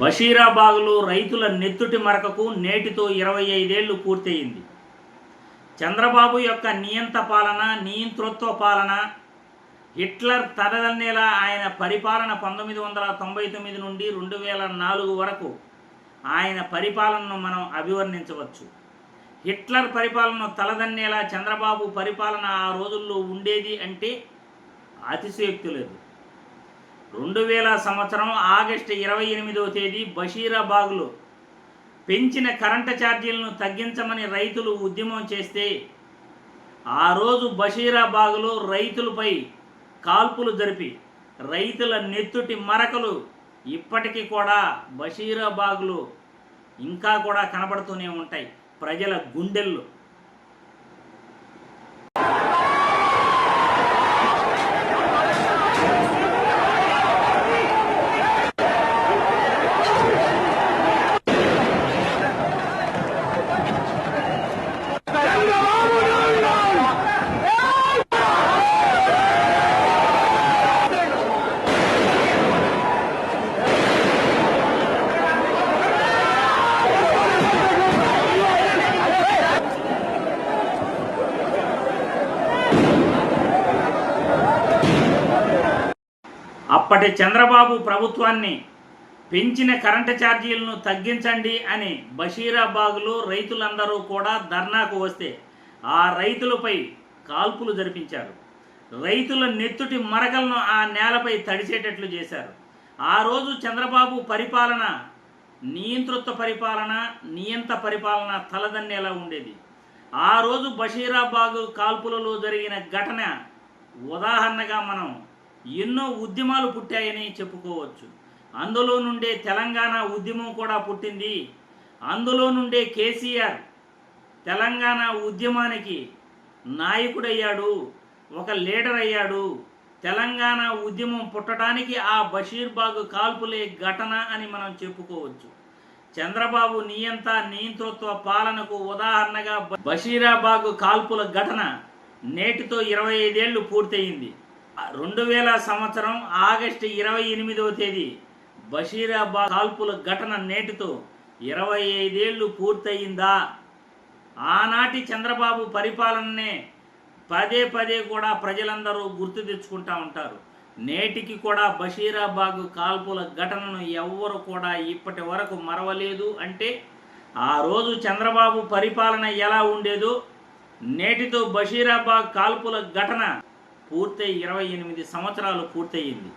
బషీరాబాగులో రైతుల నెత్తుటి మరకకు నేటితో ఇరవై ఐదేళ్ళు పూర్తయింది. చంద్రబాబు యొక్క నియంత పాలన నియంతృత్వ పాలన హిట్లర్ తరదన్నేలా ఆయన పరిపాలన పంతొమ్మిది వందల తొంభై తొమ్మిది నుండి రెండు వేల నాలుగు వరకు ఆయన పరిపాలనను మనం అభివర్ణించవచ్చు. హిట్లర్ పరిపాలన తలదన్నేలా చంద్రబాబు పరిపాలన ఆ రోజుల్లో ఉండేది అంటే అతిశయోక్తి లేదు. రెండు వేల సంవత్సరం ఆగస్టు ఇరవై ఎనిమిదవ తేదీ బషీరాబాగ్లో పెంచిన కరెంటు ఛార్జీలను తగ్గించమని రైతులు ఉద్యమం చేస్తే ఆ రోజు బషీరాబాగ్లో రైతులపై కాల్పులు జరిపి రైతుల నెత్తుటి మరకలు ఇప్పటికీ కూడా బషీరాబాగ్లో ఇంకా కూడా కనబడుతూనే ఉంటాయి. ప్రజల గుండెల్లో అప్పటి చంద్రబాబు ప్రభుత్వాన్ని పెంచిన కరెంటు ఛార్జీలను తగ్గించండి అని బషీరాబాగ్లో రైతులందరూ కూడా ధర్నాకు వస్తే ఆ రైతులపై కాల్పులు జరిపించారు. రైతుల నెత్తుటి మరకలను ఆ నేలపై తడిచేటట్లు చేశారు. ఆ రోజు చంద్రబాబు పరిపాలన నియంతృత్వ పరిపాలన నియంత పరిపాలన తలదన్నేలా ఉండేది. ఆ రోజు బషీరాబాగు కాల్పులలో జరిగిన ఘటన ఉదాహరణగా మనం ఎన్నో ఉద్యమాలు పుట్టాయని చెప్పుకోవచ్చు. అందులో నుండే తెలంగాణ ఉద్యమం కూడా పుట్టింది. అందులో నుండే కేసీఆర్ తెలంగాణ ఉద్యమానికి నాయకుడయ్యాడు. ఒక లీడర్ అయ్యాడు. తెలంగాణ ఉద్యమం పుట్టడానికి ఆ బషీర్బాగ్ కాల్పులే ఘటన అని మనం చెప్పుకోవచ్చు. చంద్రబాబు నియంత నియంతృత్వ పాలనకు ఉదాహరణగా బషీరాబాగ్ కాల్పుల ఘటన నేటితో ఇరవై ఐదేళ్ళు పూర్తయింది. రెండు వేల సంవత్సరం ఆగస్టు ఇరవై ఎనిమిదవ తేదీ బషీరాబాద్ కాల్పుల ఘటన నేటితో ఇరవై ఐదేళ్ళు పూర్తయిందా? ఆనాటి చంద్రబాబు పరిపాలననే పదే పదే కూడా ప్రజలందరూ గుర్తు తెచ్చుకుంటా ఉంటారు. నేటికి కూడా బషీరాబాగ్ కాల్పుల ఘటనను ఎవ్వరు కూడా ఇప్పటి వరకు మరవలేదు అంటే ఆ రోజు చంద్రబాబు పరిపాలన ఎలా ఉండేదో నేటితో బషీరాబాగ్ కాల్పుల ఘటన పూర్తయి ఇరవై ఎనిమిది సంవత్సరాలు పూర్తయింది.